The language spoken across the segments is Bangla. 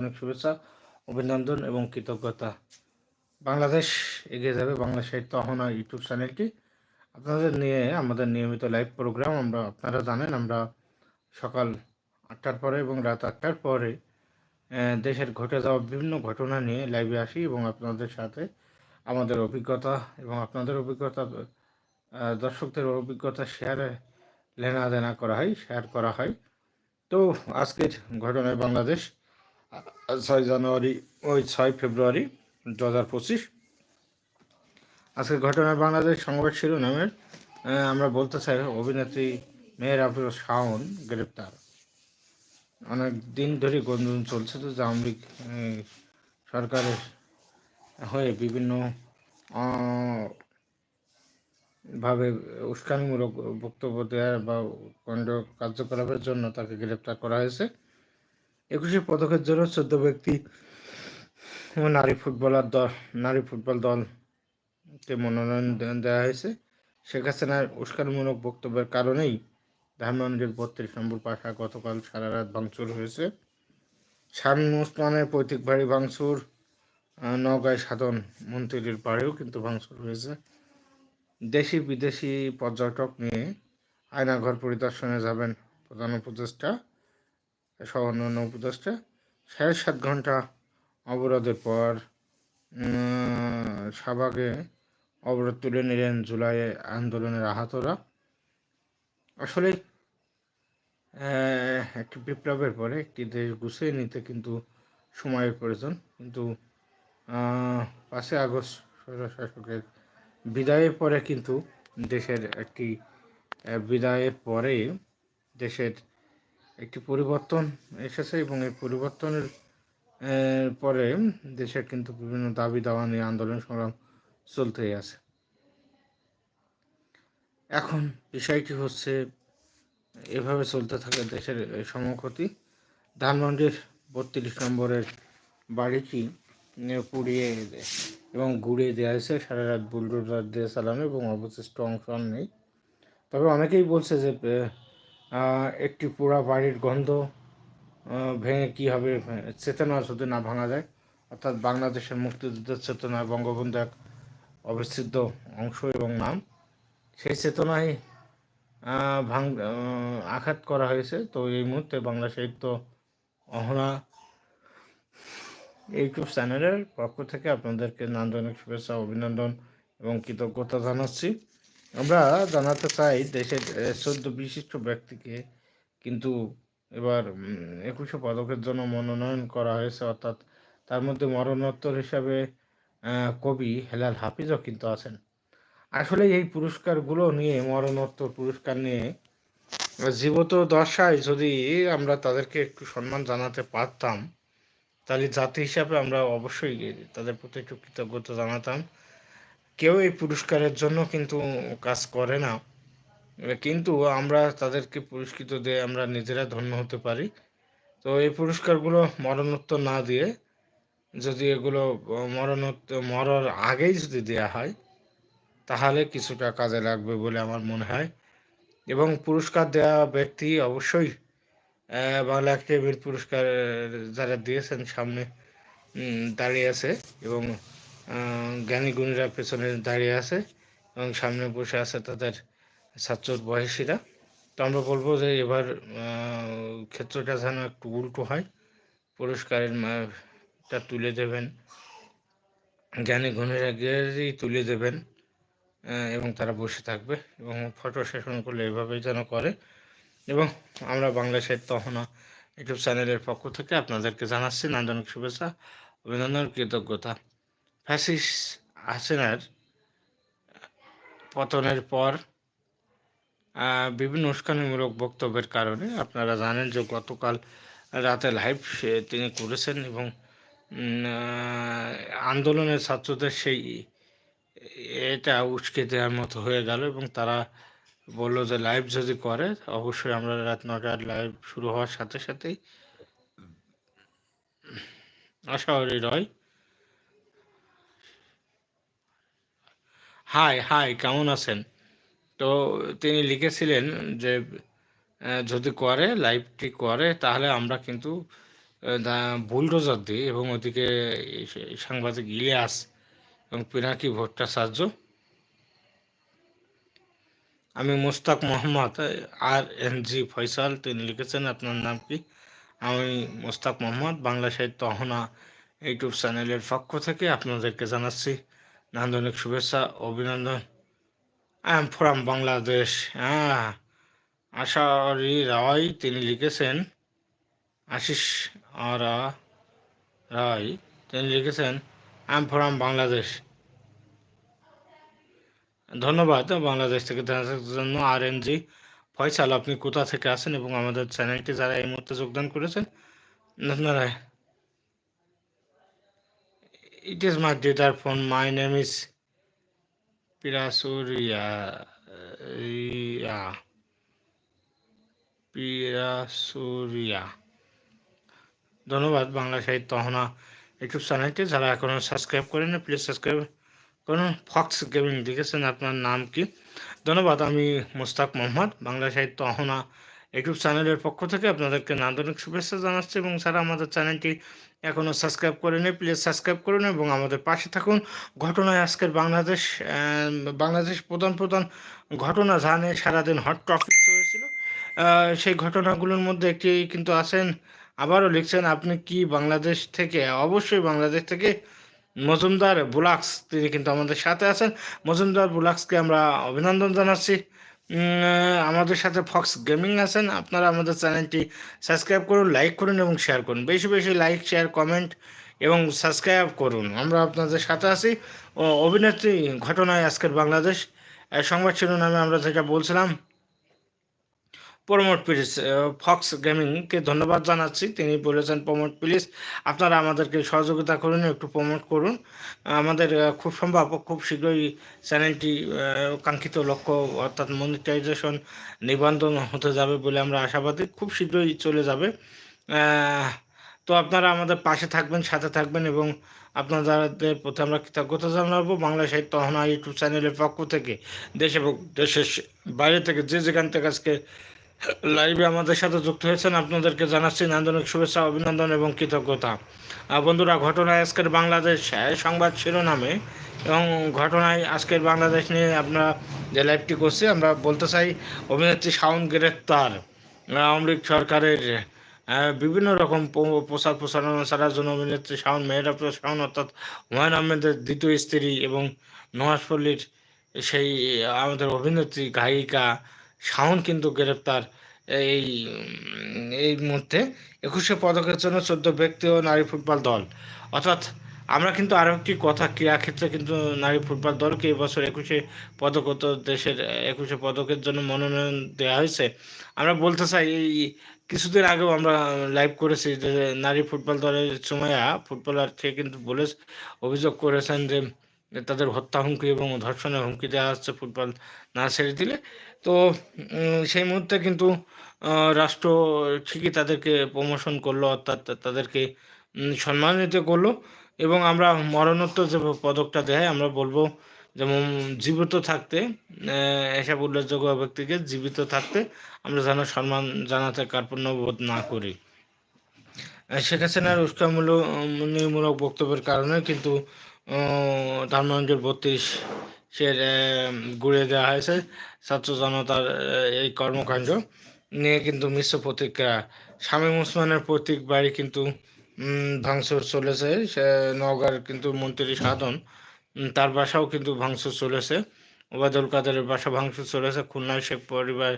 অনেক শুভেচ্ছা, অভিনন্দন এবং কৃতজ্ঞতা। বাংলাদেশ এগিয়ে যাবে বাংলা সাহিত্য অহনা ইউটিউব চ্যানেলটি। আপনাদের নিয়ে আমাদের নিয়মিত লাইভ প্রোগ্রাম আমরা, আপনারা জানেন, আমরা সকাল আটটার পরে এবং রাত আটটার পরে দেশের ঘটে যাওয়া বিভিন্ন ঘটনা নিয়ে লাইভে আসি এবং আপনাদের সাথে আমাদের অভিজ্ঞতা এবং আপনাদের অভিজ্ঞতা দর্শকদের অভিজ্ঞতা শেয়ারে লেনা দেনা করা হয় শেয়ার করা হয়। তো আজকের ঘটনায় বাংলাদেশ ছয় জানুয়ারি, ওই ছয় ফেব্রুয়ারি দু হাজার পঁচিশ। আজকের ঘটনায় বাংলাদেশ সংবাদ শিরোনামের আমরা বলতে চাই অভিনেত্রী মেয়ের আফরোজ শাওন গ্রেপ্তার। অনেক দিন ধরে গঞ্জন চলছে তো, যে আওয়ামী লীগ সরকারের হয়ে বিভিন্ন ভাবে উস্কানিমূলক বক্তব্য দেওয়ার বা কণ্ড কার্যকলাপের জন্য তাকে গ্রেপ্তার করা হয়েছে। একুশে পদকের জন্য চোদ্দ ব্যক্তি নারী ফুটবলার দল নারী ফুটবল দলকে মনোনয়ন দেওয়া হয়েছে। শেখ হাসিনার উস্কানিমূলক বক্তব্যের কারণেই ধানমন্ডির বত্রিশ নম্বর পাশা গতকাল সারা রাত ভাঙচুর হয়েছে। শামীম ওসমানের পৈতৃক বাড়ি ভাঙচুর আহ, নওগাঁয় সাধন মন্ত্রীর বাড়িও কিন্তু ভাঙচুর হয়েছে। দেশি বিদেশি পর্যটক নিয়ে আয়নাঘর পরিদর্শনে যাবেন প্রধান উপদেষ্টা সহ অন্যান্য উপদেষ্টা সাড়ে সাত ঘণ্টা অবরোধের পর শাহবাগে অবরোধ তুলে নিলেন জুলাই আন্দোলনের আহতরা। আসলে একটি বিপ্লবের পরে একটি দেশ গুছিয়ে নিতে কিন্তু সময়ের প্রয়োজন। কিন্তু পাঁচই আগস্ট স্বৈরশাসকের বিদায়ের পরে কিন্তু দেশের একটি বিদায়ের পরে দেশের একটি পরিবর্তন এসেছে এবং এই পরিবর্তনের পরে দেশের কিন্তু বিভিন্ন দাবি দাওয়া নিয়ে আন্দোলন সংগ্রাম চলতেই আছে। এখন বিষয়টি হচ্ছে, এভাবে চলতে থাকে দেশের সমক্ষতি। ধানমন্ডির বত্রিশ নম্বরের বাড়িটি পুড়িয়ে এবং গুড়িয়ে দেওয়া হয়েছে। সারা রাত বুলডোজার দিয়ে চালানো এবং অবশিষ্ট অংশ নেই। তবে অনেকেই বলছে যে একটি পোড়া বাড়ির গন্ধ ভেঙে কী হবে, চেতনা যদি না ভাঙা যায়, অর্থাৎ বাংলাদেশের মুক্তিযুদ্ধের চেতনা বঙ্গবন্ধু এক অবিচ্ছেদ্য অংশ এবং নাম। সেই চেতনায় ভাঙ আঘাত করা হয়েছে। তো এই মুহূর্তে বাংলা সাহিত্য অহনা ইউটিউব চ্যানেলের পক্ষ থেকে আপনাদেরকে নান্দনিক শুভেচ্ছা, অভিনন্দন এবং কৃতজ্ঞতা জানাচ্ছি। আমরা জানাতে চাই দেশের চোদ্দ বিশিষ্ট ব্যক্তিকে কিন্তু এবার একুশে পদকের জন্য মনোনয়ন করা হয়েছে, অর্থাৎ তার মধ্যে মরণোত্তর হিসাবে কবি হেলাল হাফিজও কিন্তু আছেন। আসলে এই পুরস্কারগুলো নিয়ে, মরণোত্তর পুরস্কার নিয়ে, জীবত দশায় যদি আমরা তাদেরকে একটু সম্মান জানাতে পারতাম, তাহলে জাতি হিসাবে আমরা অবশ্যই তাদের প্রতি একটু কৃতজ্ঞতা জানাতাম। কেউ এই পুরস্কারের জন্য কিন্তু কাজ করে না। কিন্তু আমরা তাদেরকে পুরস্কৃত দিয়ে আমরা নিজেরা ধন্য হতে পারি। তো এই পুরস্কারগুলো মরণোত্তর না দিয়ে যদি এগুলো মরণোত্তর, মরার আগেই যদি দেয়া হয়, তাহলে কিছুটা কাজে লাগবে বলে আমার মনে হয়। এবং পুরস্কার দেওয়া ব্যক্তি অবশ্যই বাংলা একাডেমির পুরস্কার যারা দিয়েছেন সামনে দাঁড়িয়ে আছে এবং জ্ঞানী গুণীরা পেছনে দাঁড়িয়ে আছে এবং সামনে বসে আছে তাদের ছাত্র বয়সীরা। তো আমরা বলব যে এবার ক্ষেত্রটা যেন একটু উল্টো হয়। পুরস্কারের মা- টা তুলে দেবেন। জ্ঞানী গুণীরা গিয়েই তুলে দেবেন এবং তারা বসে থাকবে এবং ফটো সেশন করলে এভাবেই যেন করে। এবং আমরা বাংলা সাহিত্য অহনা ইউটিউব চ্যানেলের পক্ষ থেকে আপনাদেরকে জানাচ্ছি নান্দনিক শুভেচ্ছা, অভিনন্দন, কৃতজ্ঞতা। ফ্যাসিস হাসিনার পতনের পর বিভিন্ন উস্কানিমূলক বক্তব্যের কারণে আপনারা জানেন যে গতকাল রাতে লাইভ তিনি করেছেন এবং আন্দোলনের ছাত্রদের সেই এটা উস্কে দেওয়ার মতো হয়ে গেল এবং তারা বলল যে লাইভ যদি করে, অবশ্যই আমরা রাত নটার লাইভ শুরু হওয়ার সাথে সাথেই আশাবাদী রয়। হাই হাই কেমন আছেন? তো তিনি লিখেছিলেন যে যদি করে লাইভটি করে, তাহলে আমরা কিন্তু বুলডোজার দিই এবং ওদিকে সাংবাদিক ইলিয়াস এবং পিনাকি ভট্টাচার্য। আমি Mostak Mohammad R N G Faisal, তিনি লিখেছেন, আপনার নাম কি? আমি মোস্তাক মোহাম্মদ বাংলা সাহিত্য অহনা ইউটিউব চ্যানেলের পক্ষ থেকে আপনাদেরকে জানাচ্ছি। নান্দনিক শুভেচ্ছা, অভিনন্দন। আই এম ফ্রম বাংলাদেশ হ্যাঁ আশারি রায় তিনি লিখেছেন, আশিস আরা রায়, তিনি লিখেছেন আই এম ফ্রম বাংলাদেশ ধন্যবাদ, বাংলাদেশ থেকে জন্য। আর এন জি ফয়সাল, আপনি কোথা থেকে আছেন এবং আমাদের চ্যানেলটি যারা এই মুহূর্তে যোগদান করেছেন, আপনারা it is my daughter phone my name is Pirasuria ya Pirasuria ধন্যবাদ বাংলা সাহিত্য অহনা ইউটিউব চ্যানেলটি। যারা এখনও সাবস্ক্রাইব করেন প্লিজ সাবস্ক্রাইব করুন। ফক্স গেমিং লিখেছেন আপনার নাম কি? ধন্যবাদ, আমি মুস্তাক মোহাম্মদ, বাংলা সাহিত্য অহনা ইউটিউব চ্যানেলের পক্ষ থেকে আপনাদেরকে নান্দনিক শুভেচ্ছা জানাচ্ছি এবং যারা আমাদের চ্যানেলটি এখনও সাবস্ক্রাইব করে করেনি প্লিজ সাবস্ক্রাইব করুন এবং আমাদের পাশে থাকুন। ঘটনায় আজকের বাংলাদেশ বাংলাদেশ প্রধান প্রধান ঘটনা জানে সারাদিন হট টপিক হয়েছিল সেই ঘটনাগুলোর মধ্যে একটি কিন্তু আছেন, আবারও লিখছেন, আপনি কি বাংলাদেশ থেকে? অবশ্যই বাংলাদেশ থেকে মজুমদার বুলাক্স, তিনি কিন্তু আমাদের সাথে আছেন। মজুমদার বুলাক্সকে আমরা অভিনন্দন জানাচ্ছি। আমাদের সাথে ফক্স গেমিং আছেন। আপনারা আমাদের চ্যানেলটি সাবস্ক্রাইব করুন লাইক করুন এবং শেয়ার করুন। বেশি বেশি লাইক শেয়ার কমেন্ট এবং সাবস্ক্রাইব করুন। আমরা আপনাদের সাথে আছি। অভিনেত্রী ঘটনায় আজকের বাংলাদেশ। সংবাদ শিরোনামে আমরা যেটা বলছিলাম প্রমোট প্লিজ ফক্স গেমিংকে ধন্যবাদ জানাচ্ছি। তিনি বলেছেন প্রমোট প্লিজ আপনারা আমাদেরকে সহযোগিতা করুন, একটু প্রমোট করুন। আমাদের খুব সম্ভব, খুব শীঘ্রই চ্যানেলটি কাঙ্ক্ষিত লক্ষ্য অর্থাৎ মনিটাইজেশন নিবন্ধন হতে যাবে বলে আমরা আশাবাদী। খুব শীঘ্রই চলে যাবে। তো আপনারা আমাদের পাশে থাকবেন, সাথে থাকবেন এবং আপনাদের প্রতি আমরা কৃতজ্ঞতা জানাব বাংলা সাহিত্য অহনা ইউটিউব চ্যানেলের পক্ষ থেকে। দেশ এবং দেশের বাইরে থেকে যে যেখান থেকে আজকে লাইভে আমাদের সাথে যুক্ত হয়েছেন। আপনাদেরকে জানাচ্ছি নান্দনিক শুভেচ্ছা, অভিনন্দন এবং কৃতজ্ঞতা। বন্ধুরা, ঘটনায় আজকের বাংলাদেশ সংবাদ শিরোনামে এবং ঘটনায় আজকের বাংলাদেশ নিয়ে আমরা যে লাইভটি করছি, আমরা বলতে চাই, অভিনেত্রী শাওন গ্রেপ্তার। আওয়ামী সরকারের বিভিন্ন রকম প্রচার প্রচারণা ছাড়ার জন্য অভিনেত্রী শাওন মেহরাব শাওন অর্থাৎ হুমায়ুন আহমেদের দ্বিতীয় স্ত্রী এবং নওয়াজপল্লীর সেই আমাদের অভিনেত্রী, গায়িকা শাওন কিন্তু গ্রেপ্তার। এই এই মুহূর্তে একুশে পদকের জন্য চোদ্দ ব্যক্তি ও নারী ফুটবল দল। অর্থাৎ আমরা কিন্তু আরও একটি কথা ক্রীড়া ক্ষেত্রে কিন্তু নারী ফুটবল দলকে এবছর একুশে পদক দেশের একুশে পদকের জন্য মনোনয়ন দেওয়া হয়েছে। আমরা বলতে চাই, এই কিছুদিন আগেও আমরা লাইভ করেছি যে নারী ফুটবল দলের সুমাইয়া ফুটবলারকে কিন্তু বলে অভিযোগ করেছেন যে তাদের হত্যা হুমকি এবং ধর্ষণের হুমকি দেওয়া হচ্ছে ফুটবল না ছেড়ে দিলে। তো সেই মুহূর্তে কিন্তু রাষ্ট্র ঠিকই তাদেরকে প্রমোশন করল, অর্থাৎ তাদেরকে সম্মানিত করল এবং আমরা মরণোত্তর যে পদকটা দেয়, আমরা বলব যেমন জীবিত থাকতে এসব উল্লেখযোগ্য ব্যক্তিকে জীবিত থাকতে আমরা যেন সম্মান জানাতে কার্পণ্য বোধ না করি। শেখ হাসিনার উস্কামূলক বক্তব্যের কারণে কিন্তু ধানমন্ডির বত্রিশ সের গুড়িয়ে দেওয়া হয়েছে। ছাত্র জনতার এই কর্মকাণ্ড নিয়ে কিন্তু মিশ্র প্রতিক্রিয়া। শামীম ওসমানের প্রতীক বাড়ি কিন্তু ভাঙচুর চলেছে। সে নওগাঁর কিন্তু মন্ত্রী সাধন তার বাসাও কিন্তু ভাঙচুর চলেছে। ওবায়দুল কাদেরের বাসা ভাঙচুর চলেছে। খুলনায় শেখ পরিবার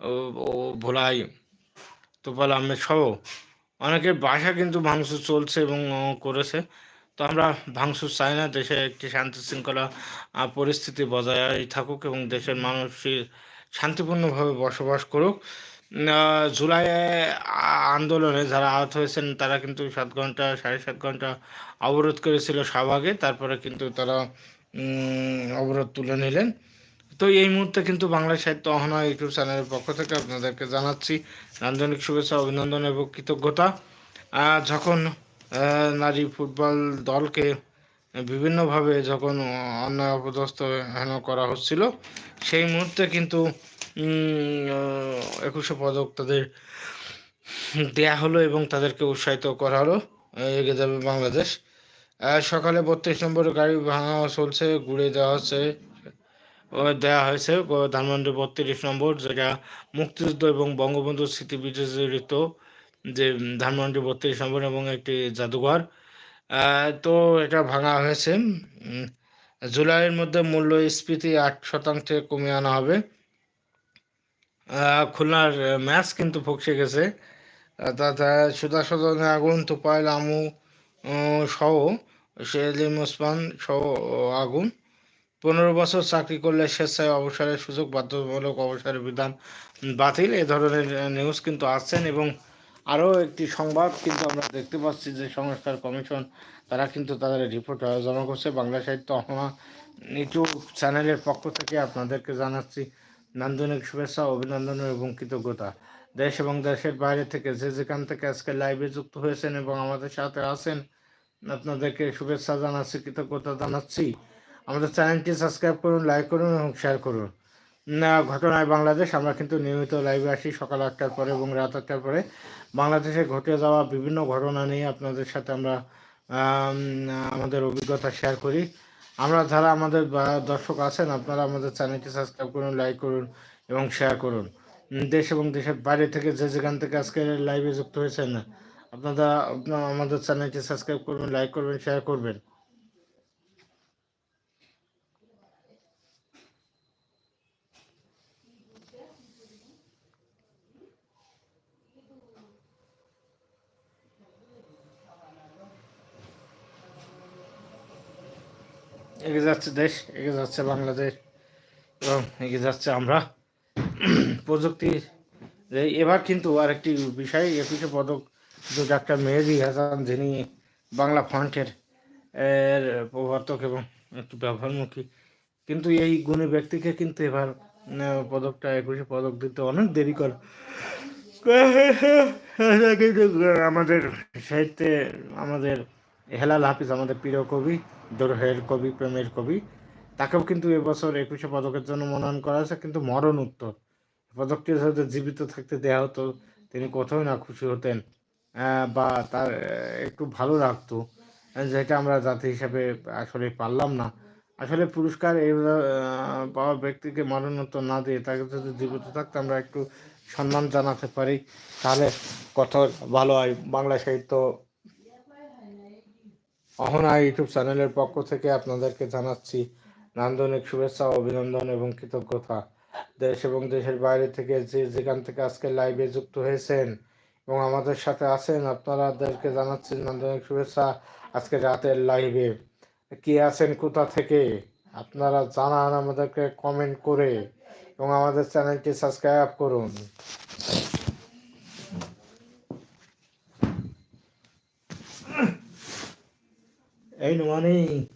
ও ও ভোলাই তোপাল আহমেদ সহ অনেকের বাসা কিন্তু ভাঙচুর চলছে এবং করেছে। তো আমরা ভাঙচুর চাই না, দেশে একটি শান্তি শৃঙ্খলা পরিস্থিতি বজায় থাকুক এবং দেশের মানুষ শান্তিপূর্ণভাবে বসবাস করুক। জুলাই আন্দোলনে যারা আহত হয়েছেন, তারা কিন্তু সাত ঘণ্টা, সাড়ে সাত ঘণ্টা অবরোধ করেছিল শাহবাগে। তারপরে কিন্তু তারা অবরোধ তুলে নিলেন। তো এই মুহূর্তে কিন্তু বাংলা সাহিত্য অহনা ইউটিউব চ্যানেলের পক্ষ থেকে আপনাদেরকে জানাচ্ছি নান্দনিক শুভেচ্ছা, অভিনন্দন এবং কৃতজ্ঞতা। যখন নারী ফুটবল দলকে বিভিন্নভাবে যখন অন্যায় অপদস্থ হেন করা হচ্ছিল, সেই মুহূর্তে কিন্তু একুশে পদক তাদের দেয়া হলো এবং তাদেরকে উৎসাহিত করা হলো এগিয়ে যাবে বাংলাদেশ। সকালে বত্রিশ নম্বর গাড়ি ভাঙা চলছে ঘুরে দেওয়া হচ্ছে দেওয়া হয়েছে। ধানমন্ডি বত্রিশ নম্বর যেটা মুক্তিযুদ্ধ এবং বঙ্গবন্ধু স্মৃতি বিজড়িত যে ধানমন্ডি বত্রিশ নম্বর এবং একটি জাদুঘর। তো এটা ভাঙা হয়েছে। জুলাইয়ের মধ্যে মূল্যস্ফীতি আট শতাংশে কমিয়ে আনা হবে। খুলনার ম্যাচ কিন্তু ফকসে গেছে। তাতে সুদা সদনে আগুন তোপাইল আমু সহ সেলিম ওসমান সহ আগুন। পনেরো বছর চাকরি করলে স্বেচ্ছায় অবসরের সুযোগ, বাধ্যতামূলক অবসরের বিধান বাতিল। এ ধরনের নিউজ কিন্তু আসছেন এবং আরও একটি সংবাদ কিন্তু আমরা দেখতে পাচ্ছি যে সংস্কার কমিশন, তারা কিন্তু তাদের রিপোর্ট জমা করছে। বাংলা সাহিত্য অহমা ইউটিউব চ্যানেলের পক্ষ থেকে আপনাদেরকে জানাচ্ছি নান্দনিক শুভেচ্ছা, অভিনন্দন এবং কৃতজ্ঞতা। দেশ এবং দেশের বাইরে থেকে যে যেখান থেকে আজকে লাইভে যুক্ত হয়েছেন এবং আমাদের সাথে আছেন, আপনাদেরকে শুভেচ্ছা জানাচ্ছি, কৃতজ্ঞতা জানাচ্ছি। আমাদের চ্যানেলটি সাবস্ক্রাইব করুন লাইক করুন এবং শেয়ার করুন। ঘটনায় বাংলাদেশ। আমরা কিন্তু নিয়মিত লাইভে আসি সকাল আটটার পরে এবং রাত আটটার পরে। বাংলাদেশে ঘটে যাওয়া বিভিন্ন ঘটনা নিয়ে আপনাদের সাথে আমরা আমাদের অভিজ্ঞতা শেয়ার করি। আমরা যারা আমাদের দর্শক আছেন, আপনারা আমাদের চ্যানেলটি সাবস্ক্রাইব করুন লাইক করুন এবং শেয়ার করুন। দেশ এবং দেশের বাইরে থেকে যে যেখান থেকে আজকে লাইভে যুক্ত হয়েছেন, আপনারা আমাদের চ্যানেলটি সাবস্ক্রাইব করবেন লাইক করবেন শেয়ার করবেন। এগিয়ে যাচ্ছে দেশ, এগিয়ে যাচ্ছে বাংলাদেশ এবং এগিয়ে যাচ্ছে আমরা। প্রযুক্তি এবার কিন্তু আরেকটি বিষয়, একুশে পদক যে ডাক্তার মেহেদি হাসান, যিনি বাংলা ফন্টের এর প্রবর্তক এবং একটু ব্যবহারমুখী। কিন্তু এই গুণী ব্যক্তিকে কিন্তু এবার পদকটা, একুশে পদক দিতে অনেক দেরি করে। কিন্তু আমাদের সাহিত্যে, আমাদের হেলাল হাফিজ আমাদের প্রিয় কবি দোরহের কবি, প্রেমের কবি। তাকেও কিন্তু এবছর একুশে পদকের জন্য মনোনয়ন করা হয়েছে, কিন্তু মরণ উত্তর। পদকটি যদি জীবিত থাকতে দেওয়া হতো, তিনি কোথাও না খুশি হতেন বা তার একটু ভালো লাগতো যেটা আমরা জাতি হিসাবে আসলে পারলাম না। আসলে পুরস্কার এই পাওয়া ব্যক্তিকে মরণোত্তর না দিয়ে তাকে যদি জীবিত থাকতে আমরা একটু সম্মান জানাতে পারি। তাহলে কত ভালো হয়, বাংলা সাহিত্য অহনা ইউটিউব চ্যানেলের পক্ষ থেকে আপনাদেরকে জানাচ্ছি নান্দনিক শুভেচ্ছা, অভিনন্দন এবং কৃতজ্ঞতা। দেশ এবং দেশের বাইরে থেকে যে যেখান থেকে আজকে লাইভে যুক্ত হয়েছেন এবং আমাদের সাথে আছেন আপনাদেরকে জানাচ্ছি নান্দনিক শুভেচ্ছা আজকে রাতের লাইভে কে আছেন, কোথা থেকে? আপনারা জানান আমাদেরকে কমেন্ট করে এবং আমাদের চ্যানেলটি সাবস্ক্রাইব করুন। Money.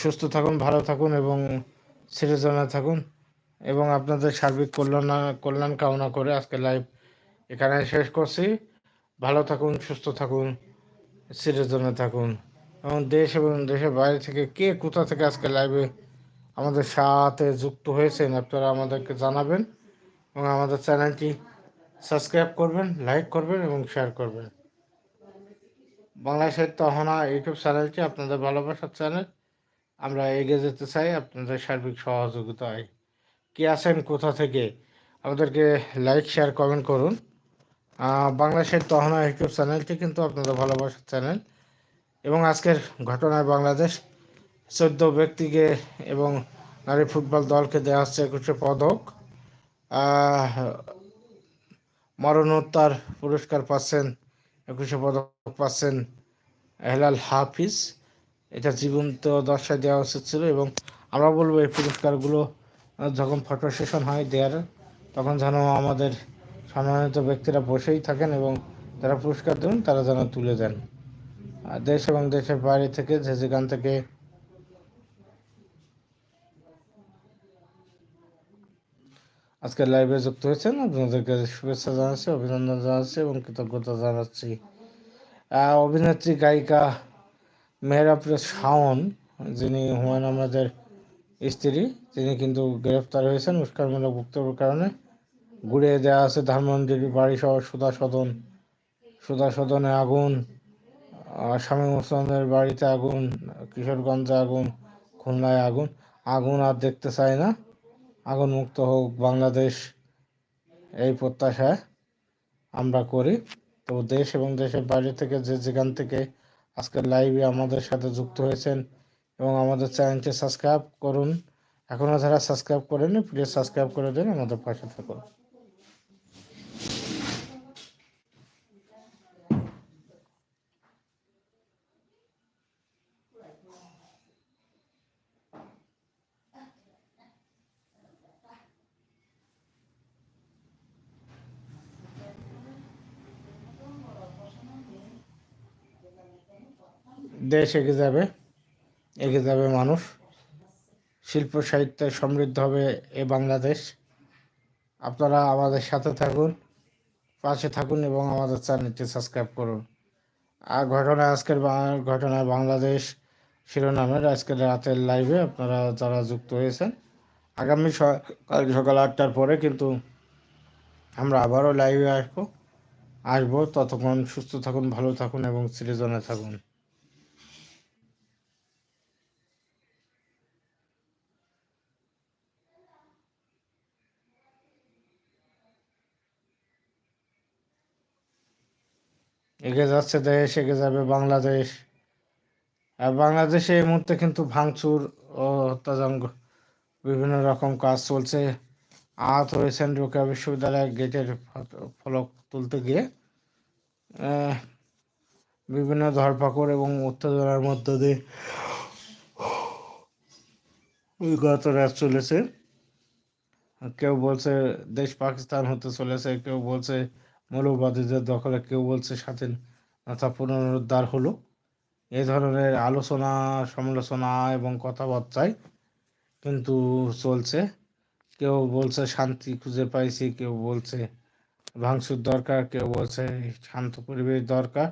সুস্থ থাকুন, ভালো থাকুন এবং সৃজনা থাকুন এবং আপনাদের সার্বিক কল্যাণ কল্যাণ কামনা করে আজকে লাইভ এখানে শেষ করছি। ভালো থাকুন, সুস্থ থাকুন সৃজনে থাকুন এবং দেশ এবং দেশের বাইরে থেকে কে কোথা থেকে আজকে লাইভে আমাদের সাথে যুক্ত হয়েছেন আপনারা আমাদেরকে জানাবেন এবং আমাদের চ্যানেলটি সাবস্ক্রাইব করবেন লাইক করবেন এবং শেয়ার করবেন। বাংলা সাহিত্য অহনা ইউটিউব চ্যানেলটি আপনাদের ভালোবাসার চ্যানেল। আমরা এগিয়ে যেতে চাই, আপনাদের সার্বিক সহযোগিতায়। কে আছেন, কোথা থেকে? আমাদেরকে লাইক শেয়ার কমেন্ট করুন। বাংলাদেশের তহনা ইউটিউব চ্যানেলটি কিন্তু আপনাদের ভালোবাসার চ্যানেল। এবং আজকের ঘটনায় বাংলাদেশ চোদ্দ ব্যক্তিকে এবং নারী ফুটবল দলকে দেওয়া হচ্ছে একুশে পদক। মরণোত্তর পুরস্কার পাচ্ছেন, একুশে পদক পাচ্ছেন হেলাল হাফিজ। এটা জীবন্ত দশায় দেওয়া উচিত ছিল এবং আমরা বলব এই পুরস্কারগুলো যখন ফটো সেশন হয় দেয়ার, তখন যেন আমাদের সম্মানিত ব্যক্তিরা বসেই থাকেন এবং যারা পুরস্কার দেবেন তারা যেন তুলে দেন। দেশ এবং দেশের বাইরে থেকে যে যেখান থেকে আজকে লাইভে যুক্ত হয়েছেন, আপনাদেরকে শুভেচ্ছা জানাচ্ছি, অভিনন্দন জানাচ্ছি এবং কৃতজ্ঞতা জানাচ্ছি। অভিনেত্রী, গায়িকা মেহরাপ্রিয় শাওন, যিনি হুমায়ুন আহমেদের স্ত্রী, তিনি কিন্তু গ্রেফতার হয়েছেন উস্কারমূলক বক্তব্যের কারণে। ঘুরিয়ে দেওয়া আছে ধানমন্ডির বাড়ি সহ সুদা সদন সুদা সদনে আগুন স্বামী মুসলমানের বাড়িতে আগুন, কিশোরগঞ্জে আগুন, খুলনায় আগুন। আগুন আর দেখতে চায় না। আগুন মুক্ত হোক বাংলাদেশ, এই প্রত্যাশায় আমরা করি। তো দেশ এবং দেশের বাইরে থেকে যে যেখান থেকে আজকের লাইভে আমাদের সাথে যুক্ত হয়েছেন এবং আমাদের চ্যানেলটি সাবস্ক্রাইব করুন। এখনও যারা সাবস্ক্রাইব করেনি প্লিজ সাবস্ক্রাইব করে দিন, আমাদের পাশে থাকুন। দেশ এগিয়ে যাবে এগিয়ে যাবে মানুষ। শিল্প সাহিত্যে সমৃদ্ধ হবে এ বাংলাদেশ। আপনারা আমাদের সাথে থাকুন, পাশে থাকুন এবং আমাদের চ্যানেলটি সাবস্ক্রাইব করুন। আর ঘটনা আজকের ঘটনায় বাংলাদেশ শিরোনামের আজকের রাতের লাইভে আপনারা যারা যুক্ত হয়েছেন, আগামী সকাল সকাল আটটার পরে কিন্তু আমরা আবারও লাইভে আসব। আসব, ততক্ষণ সুস্থ থাকুন, ভালো থাকুন এবং সৃজনে থাকুন। এগিয়ে যাচ্ছে দেশ এগে যাবে বাংলাদেশ। আর বাংলাদেশে এই মুহূর্তে কিন্তু ভাঙচুর ও হত্যাযজ্ঞ বিভিন্ন রকম কাজ চলছে। আহত হয়েছেন রোকেয়া বিশ্ববিদ্যালয়ের গেটের ফলক তুলতে গিয়ে। বিভিন্ন ধরপাকড় এবং উত্তেজনার মধ্য দিয়ে গত রাত চলেছে। কেউ বলছে দেশ পাকিস্তান হতে চলেছে, কেউ বলছে মৌলবাদীদের দখলে কেউ বলছে স্বাধীনতা পুনরুদ্ধার হলো। এ ধরনের আলোচনা, সমালোচনা এবং কথাবার্তায় কিন্তু চলছে। কেউ বলছে শান্তি খুঁজে পাইছি, কেউ বলছে ভাঙচুর দরকার, কেউ বলছে শান্ত পরিবেশ দরকার।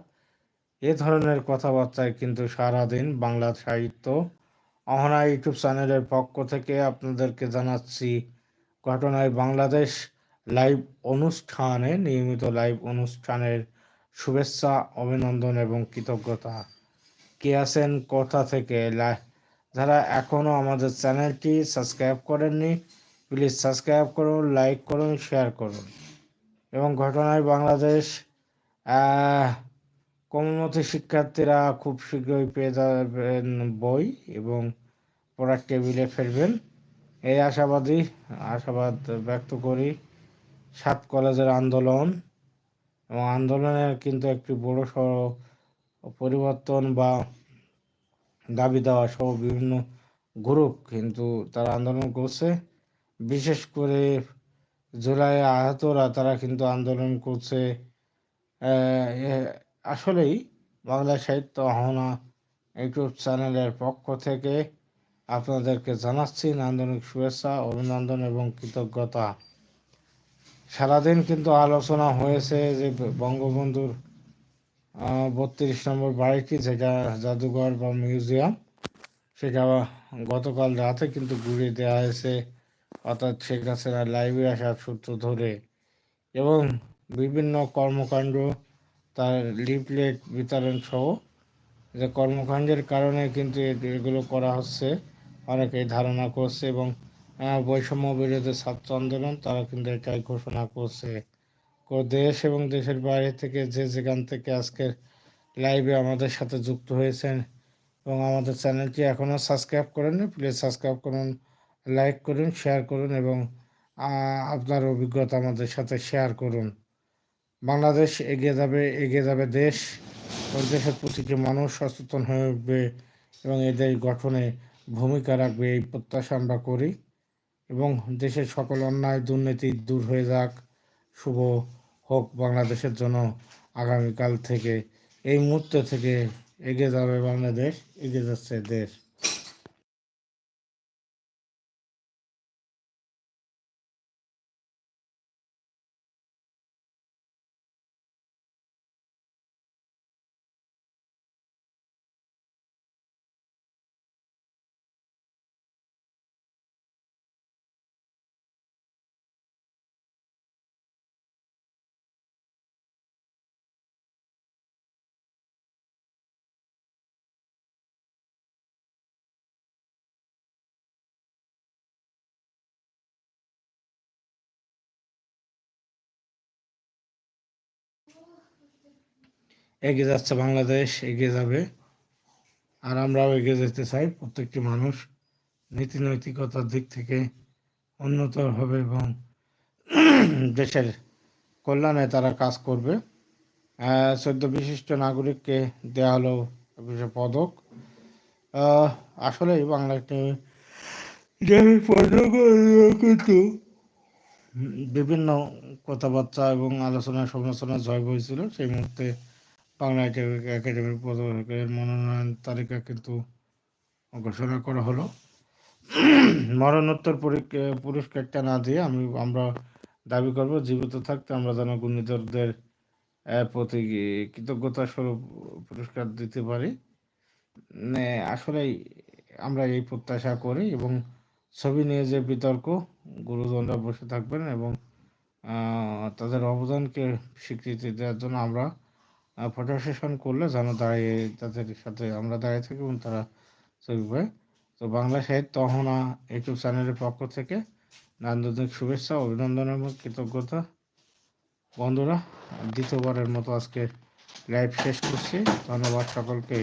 এ ধরনের কথাবার্তায় কিন্তু সারাদিন বাংলা সাহিত্য অহনা ইউটিউব চ্যানেলের পক্ষ থেকে আপনাদেরকে জানাচ্ছি, ঘটনায় বাংলাদেশ লাইভ অনুষ্ঠানে, নিয়মিত লাইভ অনুষ্ঠানের শুভেচ্ছা, অভিনন্দন এবং কৃতজ্ঞতা। কে আছেন? কোথা থেকে? যারা এখনও আমাদের চ্যানেলটি সাবস্ক্রাইব করেননি, প্লিজ সাবস্ক্রাইব করুন, লাইক করুন, শেয়ার করুন। এবং ঘটনায় বাংলাদেশ কমনমতি শিক্ষার্থীরা খুব শীঘ্রই পেয়ে যাবেন বই এবং পড়ার টেবিলে ফেলবেন। এই আশাবাদী, আশাবাদ ব্যক্ত করি। সাত কলেজের আন্দোলন এবং আন্দোলনের কিন্তু একটি বড় সড় পরিবর্তন বা দাবি দেওয়া সহ বিভিন্ন গ্রুপ কিন্তু তারা আন্দোলন করছে। বিশেষ করে জুলাই আহতরা তারা কিন্তু আন্দোলন করছে। আসলেই বাংলা সাহিত্য হনা ইউটিউব চ্যানেলের পক্ষ থেকে আপনাদেরকে জানাচ্ছি নান্দনিক শুভেচ্ছা, অভিনন্দন এবং কৃতজ্ঞতা। সারাদিন কিন্তু আলোচনা হয়েছে যে বঙ্গবন্ধুর বত্রিশ নম্বর বাড়িটি, যেটা জাদুঘর বা মিউজিয়াম, সেটা গতকাল রাতে কিন্তু ঘুরিয়ে দেওয়া হয়েছে। অর্থাৎ শেখ হাসিনা লাইভে আসার সূত্র ধরে। এবং বিভিন্ন কর্মকাণ্ড, তার লিফলেট বিতরণ সহ, যে কর্মকাণ্ডের কারণে কিন্তু এগুলো করা হচ্ছে, অনেকেই ধারণা করছে এবং বৈষম্য বিরোধী ছাত্র আন্দোলন, তারা কিন্তু এটাই ঘোষণা করছে। দেশ এবং দেশের বাইরে থেকে যে যেখান থেকে আজকের লাইভে আমাদের সাথে যুক্ত হয়েছেন এবং আমাদের চ্যানেলটি এখনও সাবস্ক্রাইব করেননি প্লিজ সাবস্ক্রাইব করুন লাইক করুন শেয়ার করুন এবং আপনার অভিজ্ঞতা আমাদের সাথে শেয়ার করুন। বাংলাদেশ এগিয়ে যাবে এগিয়ে যাবে দেশ ওই দেশের প্রতিটি মানুষ সচেতন হয়ে উঠবে এবং এদের গঠনে ভূমিকা রাখবে, এই প্রত্যাশা আমরা করি। এবং দেশের সকল অন্যায় দুর্নীতি দূর হয়ে যাক। শুভ হোক বাংলাদেশের জন্য আগামীকাল থেকে এই মুহূর্ত থেকে এগিয়ে যাবে বাংলাদেশ, এগিয়ে যাচ্ছে দেশ। এগিয়ে যাচ্ছে বাংলাদেশ, এগিয়ে যাবে। আর আমরাও এগিয়ে যেতে চাই প্রত্যেকটি মানুষ নীতি নৈতিকতার দিক থেকে উন্নত হবে এবং দেশের কল্যাণে তারা কাজ করবে। চোদ্দ বিশিষ্ট নাগরিককে দেওয়া হলো পদক। আসলে যে পদক কিন্তু বিভিন্ন কথাবার্তা এবং আলোচনা সমালোচনা জয় হয়েছিল সেই মুহূর্তে বাংলা একাডেমি- একাডেমির পদকের মনোনয়ন তালিকা কিন্তু ঘোষণা করা হলো। মরণোত্তর পুরস্কারটা না দিয়ে আমি আমরা দাবি করব জীবিত থাকতে আমরা যেন গুণীজনদের আহ, প্রতি কৃতজ্ঞতা স্বরূপ পুরস্কার দিতে পারি। আসলেই আমরা এই প্রত্যাশা করি এবং ছবি নিয়ে যে বিতর্ক গুরুজনরা বসে থাকবেন এবং তাদের অবদানকে স্বীকৃতি দেওয়ার জন্য আমরা সেশন করলে যেন দাঁড়িয়ে তাদের সাথে আমরা দাঁড়িয়ে থাকি এবং তারা ছবি পায়। তো বাংলা সাহিত্য অহনা ইউটিউব চ্যানেলের পক্ষ থেকে নান্দনিক শুভেচ্ছা অভিনন্দন এবং কৃতজ্ঞতা। বন্ধুরা, দ্বিতীয়বারের মতো আজকে লাইভ শেষ করছি। ধন্যবাদ সকলকে।